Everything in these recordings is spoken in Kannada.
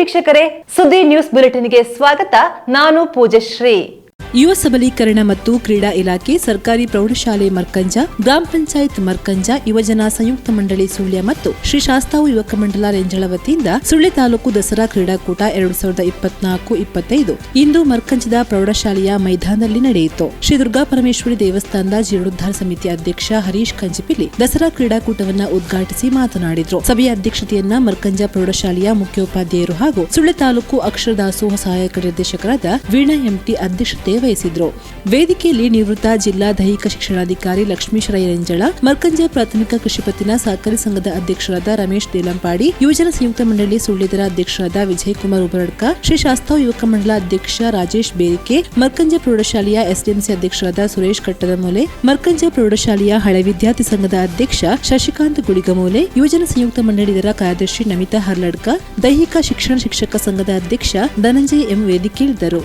ವೀಕ್ಷಕರೇ ಸುದ್ದಿ ನ್ಯೂಸ್ ಬುಲೆಟಿನ್ಗೆ ಸ್ವಾಗತ. ನಾನು ಪೂಜಶ್ರೀ. ಯುವ ಸಬಲೀಕರಣ ಮತ್ತು ಕ್ರೀಡಾ ಇಲಾಖೆ, ಸರ್ಕಾರಿ ಪ್ರೌಢಶಾಲೆ ಮರ್ಕಂಜ, ಗ್ರಾಮ ಪಂಚಾಯತ್ ಮರ್ಕಂಜ, ಯುವಜನ ಸಂಯುಕ್ತ ಮಂಡಳಿ ಸುಳ್ಯ ಮತ್ತು ಶ್ರೀ ಶಾಸ್ತಾವು ಯುವಕ ಮಂಡಲ ರೆಂಜಳ ವತಿಯಿಂದ ಸುಳ್ಯ ತಾಲೂಕು ದಸರಾ ಕ್ರೀಡಾಕೂಟ ಎರಡು ಸಾವಿರದ ಇಪ್ಪತ್ನಾಲ್ಕು, ಇಪ್ಪತ್ತೈದು ಇಂದು ಮರ್ಕಂಜದ ಪ್ರೌಢಶಾಲೆಯ ಮೈದಾನದಲ್ಲಿ ನಡೆಯಿತು. ಶ್ರೀ ದುರ್ಗಾ ಪರಮೇಶ್ವರಿ ದೇವಸ್ಥಾನದ ಜೀರ್ಣೋದ್ಧಾರ ಸಮಿತಿ ಅಧ್ಯಕ್ಷ ಹರೀಶ್ ಕಂಜಿಪಿಲಿ ದಸರಾ ಕ್ರೀಡಾಕೂಟವನ್ನು ಉದ್ಘಾಟಿಸಿ ಮಾತನಾಡಿದರು. ಸಭೆಯ ಅಧ್ಯಕ್ಷತೆಯನ್ನ ಮರ್ಕಂಜ ಪ್ರೌಢಶಾಲೆಯ ಮುಖ್ಯೋಪಾಧ್ಯಾಯರು ಹಾಗೂ ಸುಳ್ಯ ತಾಲೂಕು ಅಕ್ಷರದಾಸೋಹ ಸಹಾಯಕ ನಿರ್ದೇಶಕರಾದ ವೀಣಾ ಎಂಟಿ ಅಧ್ಯಕ್ಷತೆ ವಹಿಸಿದ್ರು ವೇದಿಕೆಯಲ್ಲಿ ನಿವೃತ್ತ ಜಿಲ್ಲಾ ದೈಹಿಕ ಶಿಕ್ಷಣಾಧಿಕಾರಿ ಲಕ್ಷ್ಮೀಶ್ವರ ರೆಂಜಳ ಮರ್ಕಂಜ ಪ್ರಾಥಮಿಕ ಕೃಷಿ ಪತ್ತಿನ ಸಹಕಾರಿ ಸಂಘದ ಅಧ್ಯಕ್ಷರಾದ ರಮೇಶ್ ದೇಲಂಪಾಡಿ, ಯುವಜನ ಸಂಯುಕ್ತ ಮಂಡಳಿ ಸುಳ್ಳಿದರ ಅಧ್ಯಕ್ಷರಾದ ವಿಜಯಕುಮಾರ್ ಉಬರಡ್ಕ, ಶ್ರೀ ಶಾಸ್ತಾವ್ ಯುವಕ ಮಂಡಲ ಅಧ್ಯಕ್ಷ ರಾಜೇಶ್ ಬೇರಿಕೆ, ಮರ್ಕಂಜೆ ಪ್ರೌಢಶಾಲೆಯ ಎಸ್ಡಿಎಂಸಿ ಅಧ್ಯಕ್ಷರಾದ ಸುರೇಶ್ ಕಟ್ಟದಮೂಲೆ, ಮರ್ಕಂಜೆ ಪ್ರೌಢಶಾಲೆಯ ಹಳೆ ವಿದ್ಯಾರ್ಥಿ ಸಂಘದ ಅಧ್ಯಕ್ಷ ಶಶಿಕಾಂತ್ ಗುಡಿಗಮೂಲೆ, ಯುವಜನ ಸಂಯುಕ್ತ ಮಂಡಳಿ ಇದರ ಕಾರ್ಯದರ್ಶಿ ನಮಿತಾ ಹರ್ಲಡ್ಕ, ದೈಹಿಕ ಶಿಕ್ಷಣ ಶಿಕ್ಷಕ ಸಂಘದ ಅಧ್ಯಕ್ಷ ಧನಂಜಯ್ ಎಂ ವೇದಿಕೆಯಿದ್ದರು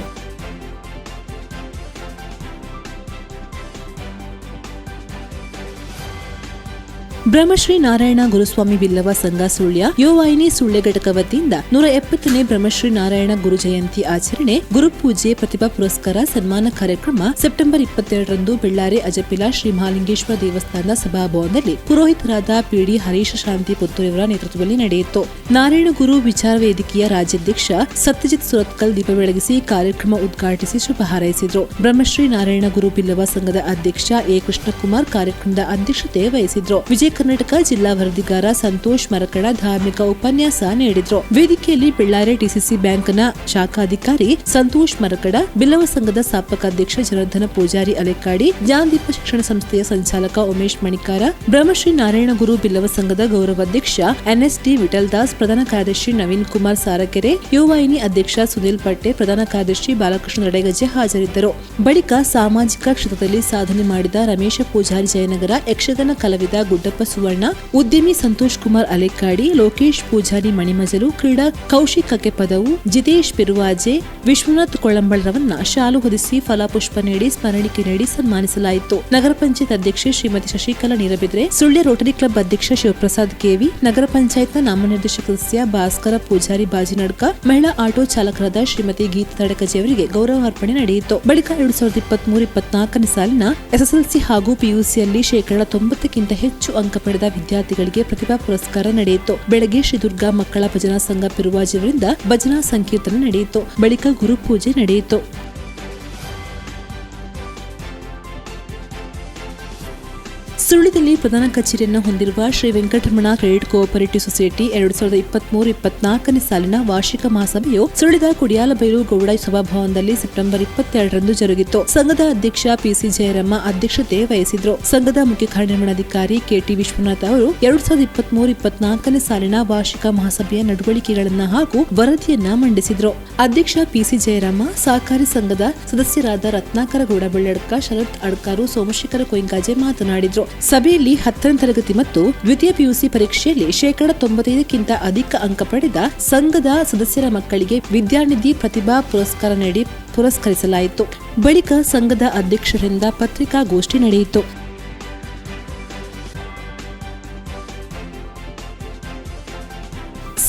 ಬ್ರಹ್ಮಶ್ರೀ ನಾರಾಯಣ ಗುರುಸ್ವಾಮಿ ಬಿಲ್ಲವ ಸಂಘ ಸುಳ್ಯ ಯುವವಾಹಿನಿ ಸುಳ್ಯ ಘಟಕ ವತಿಯಿಂದ ನೂರ ಎಪ್ಪತ್ತನೇ ಬ್ರಹ್ಮಶ್ರೀ ನಾರಾಯಣ ಗುರು ಜಯಂತಿ ಆಚರಣೆ ಗುರುಪೂಜೆ ಪ್ರತಿಭಾ ಪುರಸ್ಕಾರ ಸನ್ಮಾನ ಕಾರ್ಯಕ್ರಮ ಸೆಪ್ಟೆಂಬರ್ ಇಪ್ಪತ್ತೆರಡರಂದು ಬೆಳ್ಳಾರಿ ಅಜಪಿಲ ಶ್ರೀ ಮಹಾಲಿಂಗೇಶ್ವರ ದೇವಸ್ಥಾನದ ಸಭಾಭವನದಲ್ಲಿ ಪುರೋಹಿತರಾದ ಪಿಡಿ ಹರೀಶ ಶಾಂತಿ ಪುತ್ತೂರಿಯವರ ನೇತೃತ್ವದಲ್ಲಿ ನಡೆಯಿತು. ನಾರಾಯಣ ಗುರು ವಿಚಾರ ವೇದಿಕೆಯ ರಾಜ್ಯಾಧ್ಯಕ್ಷ ಸತ್ಯಜಿತ್ ಸುರತ್ಕಲ್ ದೀಪ ಬೆಳಗಿಸಿ ಕಾರ್ಯಕ್ರಮ ಉದ್ಘಾಟಿಸಿ ಶುಭ ಹಾರೈಸಿದರು. ಬ್ರಹ್ಮಶ್ರೀ ನಾರಾಯಣ ಗುರು ಬಿಲ್ಲವ ಸಂಘದ ಅಧ್ಯಕ್ಷ ಎ. ಕೃಷ್ಣಕುಮಾರ್ ಕಾರ್ಯಕ್ರಮದ ಅಧ್ಯಕ್ಷತೆ ವಹಿಸಿದ್ರು ವಿಜಯ ಕರ್ನಾಟಕ ಜಿಲ್ಲಾ ವರದಿಗಾರ ಸಂತೋಷ್ ಮರಕಡ ಧಾರ್ಮಿಕ ಉಪನ್ಯಾಸ ನೀಡಿದ್ರು. ವೇದಿಕೆಯಲ್ಲಿ ಬಿಳ್ಳಾರೆ ಡಿಸಿಸಿ ಬ್ಯಾಂಕ್ನ ಶಾಖಾಧಿಕಾರಿ ಸಂತೋಷ್ ಮರಕಡ, ಬಿಲ್ಲವ ಸಂಘದ ಸ್ಥಾಪಕ ಅಧ್ಯಕ್ಷ ಜನಾರ್ದನ ಪೂಜಾರಿ ಅಲೆಕ್ಕಾಡಿ ಜ್ಞಾನದೀಪ ಶಿಕ್ಷಣ ಸಂಸ್ಥೆಯ ಸಂಚಾಲಕ ಉಮೇಶ್ ಮಣಿಕಾರ, ಬ್ರಹ್ಮಶ್ರೀ ನಾರಾಯಣ ಗುರು ಬಿಲ್ಲವ ಸಂಘದ ಗೌರವಾಧ್ಯಕ್ಷ ಎನ್ಎಸ್ಡಿ ವಿಠಲ್ ದಾಸ್, ಪ್ರಧಾನ ಕಾರ್ಯದರ್ಶಿ ನವೀನ್ ಕುಮಾರ್ ಸಾರಕೆರೆ, ಯುವಾಹಿನಿ ಅಧ್ಯಕ್ಷ ಸುನಿಲ್ ಪಟ್ಟೆ, ಪ್ರಧಾನ ಕಾರ್ಯದರ್ಶಿ ಬಾಲಕೃಷ್ಣ ನಡೆಗಜ್ಜೆ ಹಾಜರಿದ್ದರು. ಬಳಿಕ ಸಾಮಾಜಿಕ ಕ್ಷೇತ್ರದಲ್ಲಿ ಸಾಧನೆ ಮಾಡಿದ ರಮೇಶ ಪೂಜಾರಿ ಜಯನಗರ ಯಕ್ಷಗಾನ ಕಲಾವಿದ ಗುಡ್ಡಪ್ಪ ಸುವರ್ಣ, ಉದ್ಯಮಿ ಸಂತೋಷ್ ಕುಮಾರ್ ಅಲೆಕ್ಕಾಡಿ ಲೋಕೇಶ್ ಪೂಜಾರಿ ಮಣಿಮಜಲು, ಕ್ರೀಡಾ ಕೌಶಿಕ್ ಪದವು ಜಿತೇಶ್ ಪಿರುವಾಜೆ, ವಿಶ್ವನಾಥ್ ಕೊಳಂಬಳರವನ್ನ ಶಾಲು ಹೊದಿಸಿ ಫಲಪುಷ್ಪ ನೀಡಿ ಸ್ಮರಣಿಕೆ ನೀಡಿ ಸನ್ಮಾನಿಸಲಾಯಿತು. ನಗರ ಪಂಚಾಯತ್ ಅಧ್ಯಕ್ಷೆ ಶ್ರೀಮತಿ ಶಶಿಕಲಾ ನೀರಬಿದ್ರೆ, ಸುಳ್ಯ ರೋಟರಿ ಕ್ಲಬ್ ಅಧ್ಯಕ್ಷ ಶಿವಪ್ರಸಾದ್ ಕೆವಿ, ನಗರ ಪಂಚಾಯತ್ನ ನಾಮನಿರ್ದೇಶಕ ಸದಸ್ಯ ಭಾಸ್ಕರ ಪೂಜಾರಿ ಬಾಜಿನಡ್ಕ, ಮಹಿಳಾ ಆಟೋ ಚಾಲಕರಾದ ಶ್ರೀಮತಿ ಗೀತಾ ತಡಕಜಿ ಅವರಿಗೆ ಗೌರವ ಅರ್ಪಣೆ ನಡೆಯಿತು. ಬಳಿಕ ಎರಡ್ ಸಾವಿರದ ಇಪ್ಪತ್ಮೂರು ಇಪ್ಪತ್ನಾಲ್ಕನೇ ಸಾಲಿನ ಎಸ್ಎಸ್ಎಲ್ಸಿ ಹಾಗೂ ಪಿಯುಸಿಯಲ್ಲಿ ಶೇಕಡಾ ತೊಂಬತ್ತಕ್ಕಿಂತ ಹೆಚ್ಚು ಅಂಕ ಪಡೆದ ವಿದ್ಯಾರ್ಥಿಗಳಿಗೆ ಪ್ರತಿಭಾ ಪುರಸ್ಕಾರ ನಡೆಯಿತು. ಬೆಳಗ್ಗೆ ಶ್ರೀ ದುರ್ಗಾ ಮಕ್ಕಳ ಭಜನಾ ಸಂಘ ಪಿರುವಾಜರಿಂದ ಭಜನಾ ಸಂಕೀರ್ತನೆ ನಡೆಯಿತು. ಬಳಿಕ ಗುರುಪೂಜೆ ನಡೆಯಿತು. ಸುಳ್ಯದಲ್ಲಿ ಪ್ರಧಾನ ಕಚೇರಿಯನ್ನು ಹೊಂದಿರುವ Shri Venkataramana credit cooperative society ಎರಡು ಸಾವಿರದ ಇಪ್ಪತ್ಮೂರು ಇಪ್ಪತ್ನಾಲ್ಕನೇ ಸಾಲಿನ ವಾರ್ಷಿಕ ಮಹಾಸಭೆಯು ಸುಳಿದ ಕುಡಿಯಾಲಬೈರು ಗೌಡ ಸಭಾಭವನದಲ್ಲಿ ಸೆಪ್ಟೆಂಬರ್ ಇಪ್ಪತ್ತೆರಡರಂದು ಜರುಗಿತು ಸಂಘದ ಅಧ್ಯಕ್ಷ ಪಿಸಿ ಜಯರಮ್ಮ ಅಧ್ಯಕ್ಷತೆ ವಹಿಸಿದ್ರು. ಸಂಘದ ಮುಖ್ಯ ಕಾರ್ಯನಿರ್ವಹಣಾಧಿಕಾರಿ ಕೆಟಿ ವಿಶ್ವನಾಥ್ ಅವರು ಎರಡು ಸಾವಿರದ ಇಪ್ಪತ್ಮೂರು ಇಪ್ಪತ್ನಾಲ್ಕನೇ ಸಾಲಿನ ವಾರ್ಷಿಕ ಮಹಾಸಭೆಯ ನಡವಳಿಕೆಗಳನ್ನ ಹಾಗೂ ವರದಿಯನ್ನ ಮಂಡಿಸಿದ್ರು. ಅಧ್ಯಕ್ಷ ಪಿಸಿ ಜಯರಾಮ ಸಹಕಾರಿ ಸಂಘದ ಸದಸ್ಯರಾದ ರತ್ನಾಕರ ಗೌಡ ಬೆಳ್ಳಡ್ಕ, ಶರತ್ ಅಡ್ಕಾರು, ಸೋಮಶೇಖರ ಕೊಯ್ಂಗಾಜೆ ಮಾತನಾಡಿದ್ರು. ಸಭೆಯಲ್ಲಿ ಹತ್ತನೇ ತರಗತಿ ಮತ್ತು ದ್ವಿತೀಯ ಪಿಯುಸಿ ಪರೀಕ್ಷೆಯಲ್ಲಿ ಶೇಕಡ ತೊಂಬತ್ತೈದಕ್ಕಿಂತ ಅಧಿಕ ಅಂಕ ಪಡೆದ ಸಂಘದ ಸದಸ್ಯರ ಮಕ್ಕಳಿಗೆ ವಿದ್ಯಾನಿಧಿ ಪ್ರತಿಭಾ ಪುರಸ್ಕಾರ ನೀಡಿ ಪುರಸ್ಕರಿಸಲಾಯಿತು. ಬಳಿಕ ಸಂಘದ ಅಧ್ಯಕ್ಷರಿಂದ ಪತ್ರಿಕಾಗೋಷ್ಠಿ ನಡೆಯಿತು.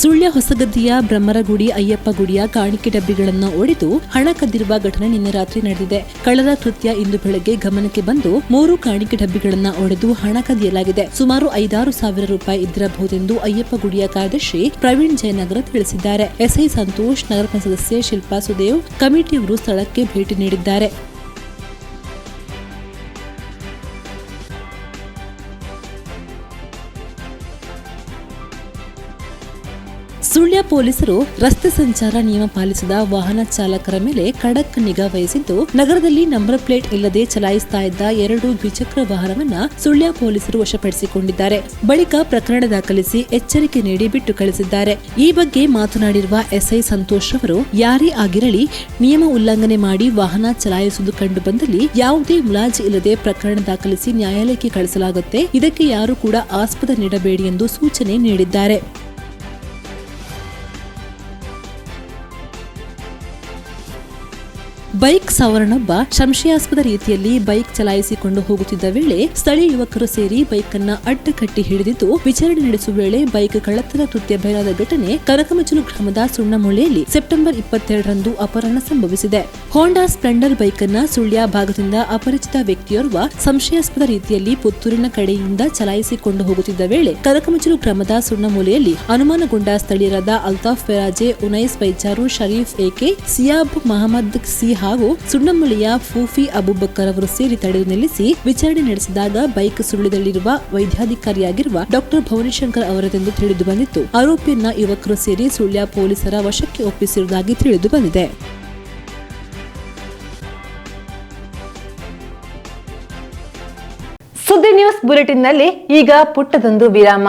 ಸುಳ್ಯ ಹೊಸಗದ್ದಿಯ ಬ್ರಹ್ಮರಗುಡಿ ಅಯ್ಯಪ್ಪ ಗುಡಿಯ ಕಾಣಿಕೆ ಡಬ್ಬಿಗಳನ್ನು ಒಡೆದು ಹಣ ಕದ್ದಿರುವ ಘಟನೆ ನಿನ್ನೆ ರಾತ್ರಿ ನಡೆದಿದೆ. ಕಳ್ಳರ ಕೃತ್ಯ ಇಂದು ಬೆಳಗ್ಗೆ ಗಮನಕ್ಕೆ ಬಂದು ಮೂರು ಕಾಣಿಕೆ ಡಬ್ಬಿಗಳನ್ನು ಒಡೆದು ಹಣ ಕದಿಯಲಾಗಿದೆ. ಸುಮಾರು ಐದಾರು ಸಾವಿರ ರೂಪಾಯಿ ಇದ್ದಿರಬಹುದೆಂದು ಅಯ್ಯಪ್ಪ ಗುಡಿಯ ಕಾರ್ಯದರ್ಶಿ ಪ್ರವೀಣ್ ಜಯನಗರ ತಿಳಿಸಿದ್ದಾರೆ. ಎಸ್ಐ ಸಂತೋಷ್ ನಗರ ಸದಸ್ಯೆ ಶಿಲ್ಪಾ ಸುದೇವ್, ಕಮಿಟಿಯವರು ಸ್ಥಳಕ್ಕೆ ಭೇಟಿ ನೀಡಿದ್ದಾರೆ. ಪೊಲೀಸರು ರಸ್ತೆ ಸಂಚಾರ ನಿಯಮ ಪಾಲಿಸದ ವಾಹನ ಚಾಲಕರ ಮೇಲೆ ಖಡಕ್ ನಿಗಾ ವಹಿಸಿದ್ದು, ನಗರದಲ್ಲಿ ನಂಬರ್ ಪ್ಲೇಟ್ ಇಲ್ಲದೆ ಚಲಾಯಿಸ್ತಾ ಇದ್ದ ಎರಡು ದ್ವಿಚಕ್ರ ವಾಹನವನ್ನ ಸುಳ್ಯ ಪೊಲೀಸರು ವಶಪಡಿಸಿಕೊಂಡಿದ್ದಾರೆ. ಬಳಿಕ ಪ್ರಕರಣ ದಾಖಲಿಸಿ ಎಚ್ಚರಿಕೆ ನೀಡಿ ಬಿಟ್ಟು ಕಳಿಸಿದ್ದಾರೆ. ಈ ಬಗ್ಗೆ ಮಾತನಾಡಿರುವ ಎಸ್ಐ ಸಂತೋಷ್ ಅವರು ಯಾರೇ ಆಗಿರಲಿ, ನಿಯಮ ಉಲ್ಲಂಘನೆ ಮಾಡಿ ವಾಹನ ಚಲಾಯಿಸುವುದು ಕಂಡು ಬಂದಲ್ಲಿ ಯಾವುದೇ ಮುಲಾಜಿ ಇಲ್ಲದೆ ಪ್ರಕರಣ ದಾಖಲಿಸಿ ನ್ಯಾಯಾಲಯಕ್ಕೆ ಕಳಿಸಲಾಗುತ್ತೆ. ಇದಕ್ಕೆ ಯಾರು ಕೂಡ ಆಸ್ಪದ ನೀಡಬೇಡಿ ಎಂದು ಸೂಚನೆ ನೀಡಿದ್ದಾರೆ. ಬೈಕ್ ಸವಾರನೊಬ್ಬ ಸಂಶಯಾಸ್ಪದ ರೀತಿಯಲ್ಲಿ ಬೈಕ್ ಚಲಾಯಿಸಿಕೊಂಡು ಹೋಗುತ್ತಿದ್ದ ವೇಳೆ ಸ್ಥಳೀಯ ಯುವಕರು ಸೇರಿ ಬೈಕ್ ಅನ್ನ ಅಡ್ಡಕಟ್ಟಿ ಹಿಡಿದಿದ್ದು ವಿಚಾರಣೆ ನಡೆಸುವ ವೇಳೆ ಬೈಕ್ ಕಳ್ಳತನ, ಕೃತ್ಯ ಬಯಲಾದ ಘಟನೆ ಕನಕಮಚಲು ಗ್ರಾಮದ ಸುಣ್ಣಮೂಲೆಯಲ್ಲಿ ಸೆಪ್ಟೆಂಬರ್ ಇಪ್ಪತ್ತೆರಡರಂದು ಅಪಹರಣ ಸಂಭವಿಸಿದೆ. ಹೋಂಡಾ ಸ್ಪ್ಲೆಂಡರ್ ಬೈಕ್ ಅನ್ನ ಸುಳ್ಯ ಭಾಗದಿಂದ ಅಪರಿಚಿತ ವ್ಯಕ್ತಿಯೋರ್ವ ಸಂಶಯಾಸ್ಪದ ರೀತಿಯಲ್ಲಿ ಪುತ್ತೂರಿನ ಕಡೆಯಿಂದ ಚಲಾಯಿಸಿಕೊಂಡು ಹೋಗುತ್ತಿದ್ದ ವೇಳೆ ಕನಕಮಚಲು ಗ್ರಾಮದ ಸುಣ್ಣಮೂಲೆಯಲ್ಲಿ ಅನುಮಾನಗೊಂಡ ಸ್ಥಳೀಯರಾದ ಅಲ್ತಾಫ್ ಫೆರಾಜೆ, ಉನೈಸ್ ಬೈಚಾರು ಶರೀಫ್ ಎಕೆ, ಸಿಯಾಬ್ ಮಹಮ್ಮದ್ ಸಿ ಹಾಗೂ ಸುಣ್ಣಮ್ಮಳಿಯ ಫೂಫಿ ಅಬುಬಕ್ಕರ್ ಅವರು ಸೇರಿ ತಡೆದು ನಿಲ್ಲಿಸಿ ವಿಚಾರಣೆ ನಡೆಸಿದಾಗ ಬೈಕ್ ಸುಳ್ಳಿದಲ್ಲಿರುವ ವೈದ್ಯಾಧಿಕಾರಿಯಾಗಿರುವ ಡಾಕ್ಟರ್ ಭುವನೇಶಂಕರ್ ಅವರದೆಂದು ತಿಳಿದು ಬಂದಿತ್ತು. ಆರೋಪಿಯನ್ನ ಯುವಕರು ಸೇರಿ ಸುಳ್ಯ ಪೊಲೀಸರ ವಶಕ್ಕೆ ಒಪ್ಪಿಸಿರುವುದಾಗಿ ತಿಳಿದು ಬಂದಿದೆ. ಸುದ್ದಿ ನ್ಯೂಸ್ ಬುಲೆಟಿನ್ನಲ್ಲಿ ಈಗ ಪುಟ್ಟದೊಂದು ವಿರಾಮ.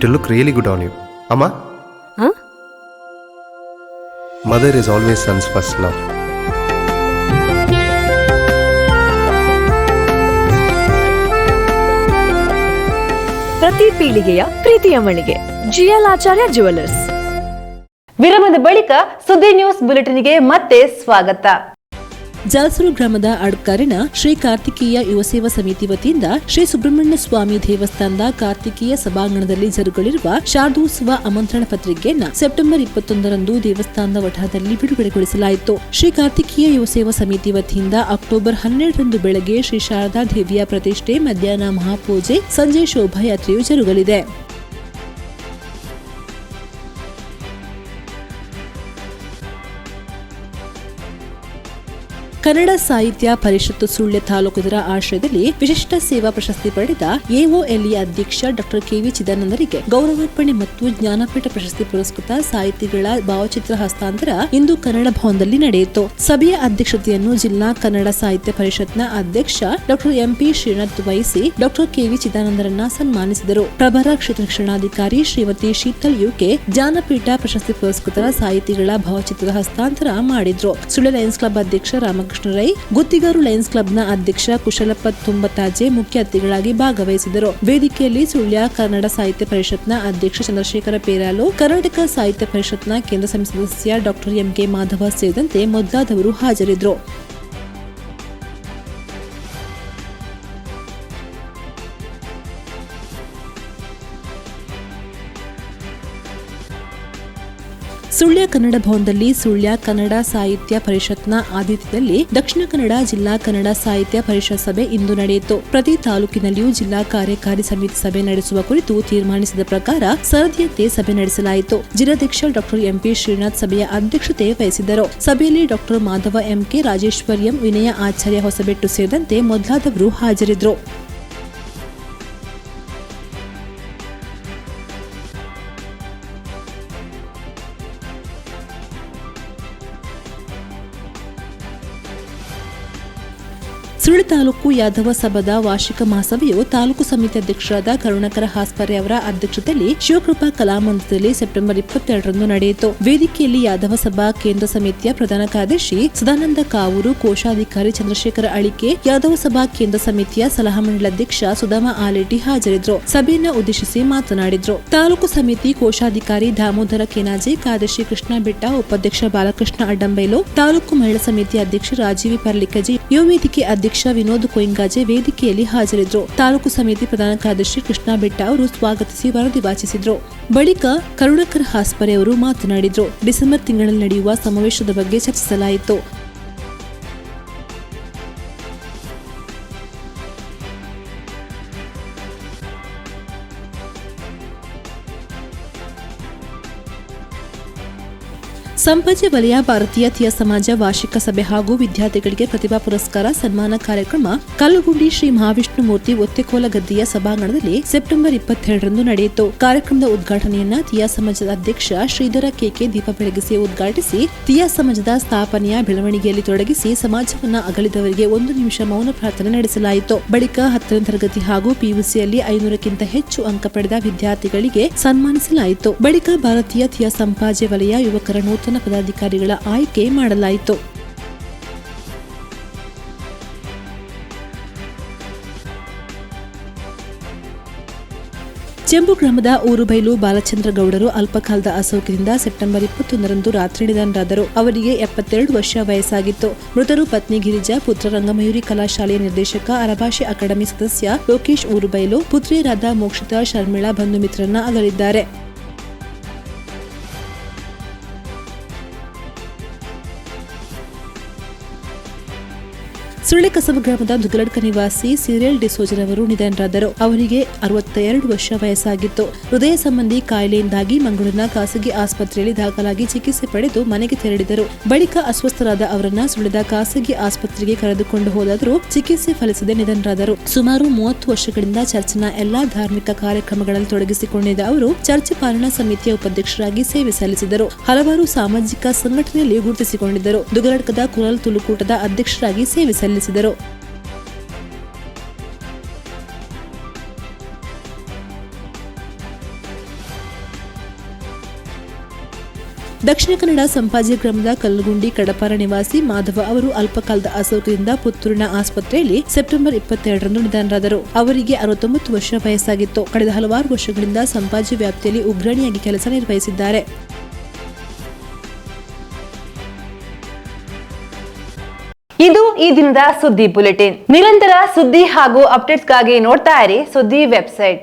It look really good on you ಅಮ್ಮ ಹ? Mother is always sons first love ಪ್ರತಿ ಪೀಳಿಗೆಯ ಪ್ರೀತಿಯ ಮಳಿಗೆ. ಜಿಎಲ್ ಆಚಾರ್ಯ ಜುವೆಲ್ಲರ್ಸ್ ವಿರಾಮದ ಬಳಿಕ ಸುದ್ದಿ ನ್ಯೂಸ್ ಬುಲೆಟಿನ್ಗೆ ಮತ್ತೆ ಸ್ವಾಗತ. ಜಾಲ್ಸೂರು ಗ್ರಾಮದ ಅಡ್ಕಾರಿನ ಶ್ರೀ ಕಾರ್ತಿಕೇಯ ಯುವ ಸೇವಾ ಸಮಿತಿ ವತಿಯಿಂದ ಶ್ರೀ ಸುಬ್ರಹ್ಮಣ್ಯ ಸ್ವಾಮಿ ದೇವಸ್ಥಾನದ ಕಾರ್ತಿಕೇಯ ಸಭಾಂಗಣದಲ್ಲಿ ಜರುಗಲಿರುವ ಶಾರದೋತ್ಸವ ಆಮಂತ್ರಣ ಪತ್ರಿಕೆಯನ್ನು ಸೆಪ್ಟೆಂಬರ್ ಇಪ್ಪತ್ತೊಂದರಂದು ದೇವಸ್ಥಾನದ ವಠಾದಲ್ಲಿ ಬಿಡುಗಡೆಗೊಳಿಸಲಾಯಿತು. ಶ್ರೀ ಕಾರ್ತಿಕೇಯ ಯುವ ಸೇವಾ ಸಮಿತಿ ವತಿಯಿಂದ ಅಕ್ಟೋಬರ್ ಹನ್ನೆರಡರಂದು ಬೆಳಗ್ಗೆ ಶ್ರೀ ಶಾರದಾ ದೇವಿಯ ಪ್ರತಿಷ್ಠೆ, ಮಧ್ಯಾಹ್ನ ಮಹಾಪೂಜೆ, ಸಂಜೆ ಶೋಭಾಯಾತ್ರೆಯು ಜರುಗಲಿದೆ. ಕನ್ನಡ ಸಾಹಿತ್ಯ ಪರಿಷತ್ತು ಸುಳ್ಯ ತಾಲೂಕುದರ ಆಶ್ರಯದಲ್ಲಿ ವಿಶಿಷ್ಟ ಸೇವಾ ಪ್ರಶಸ್ತಿ ಪಡೆದ ಎಒಎಲ್ಇ ಅಧ್ಯಕ್ಷ ಡಾಕ್ಟರ್ ಕೆವಿ ಚಿದಾನಂದರಿಗೆ ಗೌರವಾರ್ಪಣೆ ಮತ್ತು ಜ್ಞಾನಪೀಠ ಪ್ರಶಸ್ತಿ ಪುರಸ್ಕೃತ ಸಾಹಿತಿಗಳ ಭಾವಚಿತ್ರ ಹಸ್ತಾಂತರ ಇಂದು ಕನ್ನಡ ಭವನದಲ್ಲಿ ನಡೆಯಿತು. ಸಭೆಯ ಅಧ್ಯಕ್ಷತೆಯನ್ನು ಜಿಲ್ಲಾ ಕನ್ನಡ ಸಾಹಿತ್ಯ ಪರಿಷತ್ನ ಅಧ್ಯಕ್ಷ ಡಾಕ್ಟರ್ ಎಂಪಿ ಶ್ರೀನಾಥ್ ವಹಿಸಿ ಡಾಕ್ಟರ್ ಕೆವಿ ಚಿದಾನಂದರನ್ನ ಸನ್ಮಾನಿಸಿದರು. ಪ್ರಭರ ಕ್ಷೇತ್ರ ಶಿಕ್ಷಣಾಧಿಕಾರಿ ಶ್ರೀಮತಿ ಶೀತಲ್ ಯುಕೆ ಜ್ಞಾನಪೀಠ ಪ್ರಶಸ್ತಿ ಪುರಸ್ಕೃತರ ಸಾಹಿತಿಗಳ ಭಾವಚಿತ್ರ ಹಸ್ತಾಂತರ ಮಾಡಿದ್ರು. ಸುಳ್ಯ ಲಯನ್ಸ್ ಕ್ಲಬ್ ಅಧ್ಯಕ್ಷ ರಾಮಕೃಷ್ಣ ರೈ ಗುತ್ತಿಗಾರು ಲಯನ್ಸ್ ಕ್ಲಬ್ನ ಅಧ್ಯಕ್ಷ ಕುಶಲಪ್ಪ ತುಂಬತಾಜೆ ಮುಖ್ಯ ಅತಿಥಿಗಳಾಗಿ ಭಾಗವಹಿಸಿದರು. ವೇದಿಕೆಯಲ್ಲಿ ಸುಳ್ಯ, ಕನ್ನಡ ಸಾಹಿತ್ಯ ಪರಿಷತ್ನ ಅಧ್ಯಕ್ಷ ಚಂದ್ರಶೇಖರ ಪೇರಾಲು, ಕರ್ನಾಟಕ ಸಾಹಿತ್ಯ ಪರಿಷತ್ನ ಕೇಂದ್ರ ಸಮಿತಿ ಸದಸ್ಯ ಡಾಕ್ಟರ್ ಎಂಕೆ ಮಾಧವ ಸೇರಿದಂತೆ ಮೊದಲಾದವರು ಹಾಜರಿದ್ದರು. ಸುಳ್ಯ ಕನ್ನಡ ಭವನದಲ್ಲಿ ಸುಳ್ಯ ಕನ್ನಡ ಸಾಹಿತ್ಯ ಪರಿಷತ್ನ ಆದಿತ್ಯದಲ್ಲಿ ದಕ್ಷಿಣ ಕನ್ನಡ ಜಿಲ್ಲಾ ಕನ್ನಡ ಸಾಹಿತ್ಯ ಪರಿಷತ್ ಸಭೆ ಇಂದು ನಡೆಯಿತು. ಪ್ರತಿ ತಾಲೂಕಿನಲ್ಲಿಯೂ ಜಿಲ್ಲಾ ಕಾರ್ಯಕಾರಿ ಸಮಿತಿ ಸಭೆ ನಡೆಸುವ ಕುರಿತು ತೀರ್ಮಾನಿಸಿದ ಪ್ರಕಾರ ಸರದಿಯಂತೆ ಸಭೆ ನಡೆಸಲಾಯಿತು. ಜಿಲ್ಲಾಧ್ಯಕ್ಷ ಡಾಕ್ಟರ್ ಎಂಪಿ ಶ್ರೀನಾಥ್ ಸಭೆಯ ಅಧ್ಯಕ್ಷತೆ ವಹಿಸಿದ್ದರು. ಸಭೆಯಲ್ಲಿ doctor Madhava MK Rajeshwar M Vinaya Acharya Hosabettu ಸೇರಿದಂತೆ ಮೊದಲಾದವರು ಹಾಜರಿದ್ದರು. ತಾಲೂಕು ಯಾದವ ಸಭಾದ ವಾರ್ಷಿಕ ಮಹಾಸಭೆಯು ತಾಲೂಕು ಸಮಿತಿ ಅಧ್ಯಕ್ಷರಾದ ಕರುಣಾಕರ ಹಾಸ್ಪರ್ಯ ಅವರ ಅಧ್ಯಕ್ಷತೆಯಲ್ಲಿ ಶಿವಕೃಪಾ ಕಲಾಮಂದಿರದಲ್ಲಿ ಸೆಪ್ಟೆಂಬರ್ ಇಪ್ಪತ್ತೆರಡರಂದು ನಡೆಯಿತು. ವೇದಿಕೆಯಲ್ಲಿ ಯಾದವ ಸಭಾ ಕೇಂದ್ರ ಸಮಿತಿಯ ಪ್ರಧಾನ ಕಾರ್ಯದರ್ಶಿ ಸದಾನಂದ ಕಾವೂರು, ಕೋಶಾಧಿಕಾರಿ ಚಂದ್ರಶೇಖರ ಅಳಿಕೆ, ಯಾದವ ಸಭಾ ಕೇಂದ್ರ ಸಮಿತಿಯ ಸಲಹಾ ಮಂಡಳಿ ಅಧ್ಯಕ್ಷ ಸುಧಾಮ ಆಲೇಟಿ ಹಾಜರಿದ್ದರು. ಸಭೆಯನ್ನು ಉದ್ದೇಶಿಸಿ ಮಾತನಾಡಿದ್ರು. ತಾಲೂಕು ಸಮಿತಿ ಕೋಶಾಧಿಕಾರಿ ದಾಮೋದರ ಕೆನಾಜೆ, ಕಾರ್ಯದರ್ಶಿ ಕೃಷ್ಣ ಬೆಟ್ಟ, ಉಪಾಧ್ಯಕ್ಷ ಬಾಲಕೃಷ್ಣ ಅಡ್ಡಂಬೈಲು, ತಾಲೂಕು ಮಹಿಳಾ ಸಮಿತಿ ಅಧ್ಯಕ್ಷ ರಾಜೀವಿ ಪರ್ಲಿಕಜಿ, ಯುವ ವೇದಿಕೆ ಅಧ್ಯಕ್ಷ ಅಧ್ಯಕ್ಷ ವಿನೋದ್ ಕೊಯಿಂಗಾಜೆ ವೇದಿಕೆಯಲ್ಲಿ ಹಾಜರಿದ್ದರು ತಾಲೂಕು ಸಮಿತಿ ಪ್ರಧಾನ ಕಾರ್ಯದರ್ಶಿ ಕೃಷ್ಣ ಬೆಟ್ಟ ಅವರು ಸ್ವಾಗತಿಸಿ ವರದಿ ವಾಚಿಸಿದ್ರು. ಬಳಿಕ ಕರುಣಕರ್ ಹಾಸ್ಪರೆ ಅವರು ಮಾತನಾಡಿದರು. ಡಿಸೆಂಬರ್ ತಿಂಗಳಲ್ಲಿ ನಡೆಯುವ ಸಮಾವೇಶದ ಬಗ್ಗೆ ಚರ್ಚಿಸಲಾಯಿತು. ಸಂಪಾಜೆ ವಲಯ ಭಾರತೀಯ ಥಿಯ ಸಮಾಜ ವಾರ್ಷಿಕ ಸಭೆ ಹಾಗೂ ವಿದ್ಯಾರ್ಥಿಗಳಿಗೆ ಪ್ರತಿಭಾ ಪುರಸ್ಕಾರ, ಸನ್ಮಾನ ಕಾರ್ಯಕ್ರಮ, ಕಲ್ಲುಗುಂಡಿ ಶ್ರೀ ಮಹಾವಿಷ್ಣು ಮೂರ್ತಿ ಒತ್ತೆಕೋಲ ಗದ್ದೆಯ ಸಭಾಂಗಣದಲ್ಲಿ ಸೆಪ್ಟೆಂಬರ್ ಇಪ್ಪತ್ತೆರಡರಂದು ನಡೆಯಿತು. ಕಾರ್ಯಕ್ರಮದ ಉದ್ಘಾಟನೆಯನ್ನ ತಿಯಾ ಸಮಾಜದ ಅಧ್ಯಕ್ಷ ಶ್ರೀಧರ ಕೆಕೆ ದೀಪ ಬೆಳಗಿಸಿ ಉದ್ಘಾಟಿಸಿ, ತಿಯಾ ಸಮಾಜದ ಸ್ಥಾಪನೆಯ ಬೆಳವಣಿಗೆಯಲ್ಲಿ ತೊಡಗಿಸಿ ಸಮಾಜವನ್ನ ಅಗಲಿದವರಿಗೆ ಒಂದು ನಿಮಿಷ ಮೌನ ಪ್ರಾರ್ಥನೆ ನಡೆಸಲಾಯಿತು. ಬಳಿಕ ಹತ್ತನೇ ತರಗತಿ ಹಾಗೂ ಪಿಯುಸಿಯಲ್ಲಿ ಐನೂರಕ್ಕಿಂತ ಹೆಚ್ಚು ಅಂಕ ಪಡೆದ ವಿದ್ಯಾರ್ಥಿಗಳಿಗೆ ಸನ್ಮಾನಿಸಲಾಯಿತು. ಬಳಿಕ ಭಾರತೀಯ ಥಿಯಾ ಸಂಪಾಜೆ ವಲಯ ಯುವಕರ ನೂತನ ಪದಾಧಿಕಾರಿಗಳ ಆಯ್ಕೆ ಮಾಡಲಾಯಿತು. ಚೆಂಬು ಗ್ರಾಮದ ಊರುಬೈಲು ಬಾಲಚಂದ್ರ ಗೌಡರು ಅಲ್ಪಕಾಲದ ಅಸೌಖ್ಯದಿಂದ ಸೆಪ್ಟೆಂಬರ್ ಇಪ್ಪತ್ತೊಂದರಂದು ರಾತ್ರಿ ನಿಧನರಾದರು. ಅವರಿಗೆ ಎಪ್ಪತ್ತೆರಡು ವರ್ಷ ವಯಸ್ಸಾಗಿತ್ತು. ಮೃತರು ಪತ್ನಿ ಗಿರಿಜಾ, ಪುತ್ರ ರಂಗಮಯೂರಿ ಕಲಾಶಾಲೆಯ ನಿರ್ದೇಶಕ ಅರಭಾಷೆ ಅಕಾಡೆಮಿ ಸದಸ್ಯ ಲೋಕೇಶ್ ಊರುಬೈಲು ಪುತ್ರಿಯರಾದ ಮೋಕ್ಷಿತಾ, ಶರ್ಮಿಳಾ ಬಂಧು ಮಿತ್ರರನ್ನ ಅಗಲಿದ್ದಾರೆ. ಸುಳ್ಳೆಕಸಬ ಗ್ರಾಮದ ದುಗಲಡ್ಕ ನಿವಾಸಿ ಸಿರಿಯಲ್ ಡಿಸೋಜನ್ ಅವರು ನಿಧನರಾದರು. ಅವರಿಗೆ ಅರವತ್ತ ಎರಡು ವರ್ಷ ವಯಸ್ಸಾಗಿತ್ತು. ಹೃದಯ ಸಂಬಂಧಿ ಕಾಯಿಲೆಯಿಂದಾಗಿ ಮಂಗಳೂರಿನ ಖಾಸಗಿ ಆಸ್ಪತ್ರೆಯಲ್ಲಿ ದಾಖಲಾಗಿ ಚಿಕಿತ್ಸೆ ಪಡೆದು ಮನೆಗೆ ತೆರಳಿದರು. ಬಳಿಕ ಅಸ್ವಸ್ಥರಾದ ಅವರನ್ನ ಸುಳ್ಳದ ಖಾಸಗಿ ಆಸ್ಪತ್ರೆಗೆ ಕರೆದುಕೊಂಡು ಹೋದಾದರೂ ಚಿಕಿತ್ಸೆ ಫಲಿಸದೆ ನಿಧನರಾದರು. ಸುಮಾರು ಮೂವತ್ತು ವರ್ಷಗಳಿಂದ ಚರ್ಚ್ನ ಎಲ್ಲಾ ಧಾರ್ಮಿಕ ಕಾರ್ಯಕ್ರಮಗಳಲ್ಲಿ ತೊಡಗಿಸಿಕೊಂಡಿದ್ದ ಅವರು ಚರ್ಚ್ ಪಾಲನಾ ಸಮಿತಿಯ ಉಪಾಧ್ಯಕ್ಷರಾಗಿ ಸೇವೆ ಸಲ್ಲಿಸಿದರು. ಹಲವಾರು ಸಾಮಾಜಿಕ ಸಂಘಟನೆಯಲ್ಲಿ ಗುರುತಿಸಿಕೊಂಡಿದ್ದರು. ದುಗಲಡ್ಕದ ಕುರಲ್ ತುಳುಕೂಟದ ಅಧ್ಯಕ್ಷರಾಗಿ ಸೇವೆ ಸಲ್ಲಿಸಿದರು. ದಕ್ಷಿಣ ಕನ್ನಡ ಸಂಪಾಜಿ ಗ್ರಾಮದ ಕಲ್ಲಗುಂಡಿ ಕಡಪಾರ ನಿವಾಸಿ ಮಾಧವ ಅವರು ಅಲ್ಪಕಾಲದ ಅಸೌಖ್ಯದಿಂದ ಪುತ್ತೂರಿನ ಆಸ್ಪತ್ರೆಯಲ್ಲಿ ಸೆಪ್ಟೆಂಬರ್ ಇಪ್ಪತ್ತೆರಡರಂದು ನಿಧನರಾದರು. ಅವರಿಗೆ ಅರವತ್ತೊಂಬತ್ತು ವರ್ಷ ವಯಸ್ಸಾಗಿತ್ತು. ಕಳೆದ ಹಲವಾರು ವರ್ಷಗಳಿಂದ ಸಂಪಾಜಿ ವ್ಯಾಪ್ತಿಯಲ್ಲಿ ಉಗ್ರಣಿಯಾಗಿ ಕೆಲಸ ನಿರ್ವಹಿಸಿದ್ದಾರೆ. ಇದು ಈ ದಿನದ ಸುದ್ದಿ ಬುಲೆಟಿನ್. ನಿರಂತರ ಸುದ್ದಿ ಹಾಗೂ ಅಪ್ಡೇಟ್ಸ್ಗಾಗಿ ನೋಡ್ತಾ ಇರಿ ಸುದ್ದಿ ವೆಬ್ಸೈಟ್.